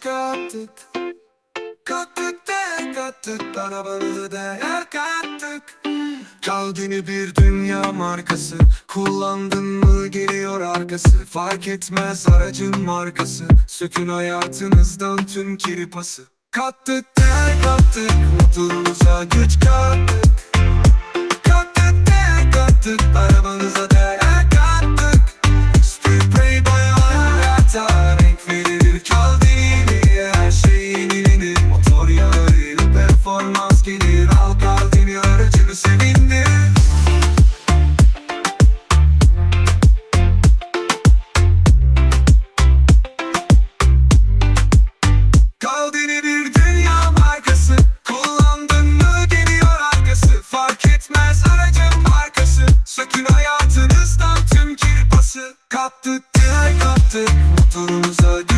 kattık. Kattık değer kattık Arabanızı değer kattık. Kalbini bir dünya markası Kullandın mı geliyor arkası. Fark etmez aracın markası Sökün hayatınızdan tüm kirpası. Kattık değer kattık Mutluluğunuza güç kattık Artık motorumuza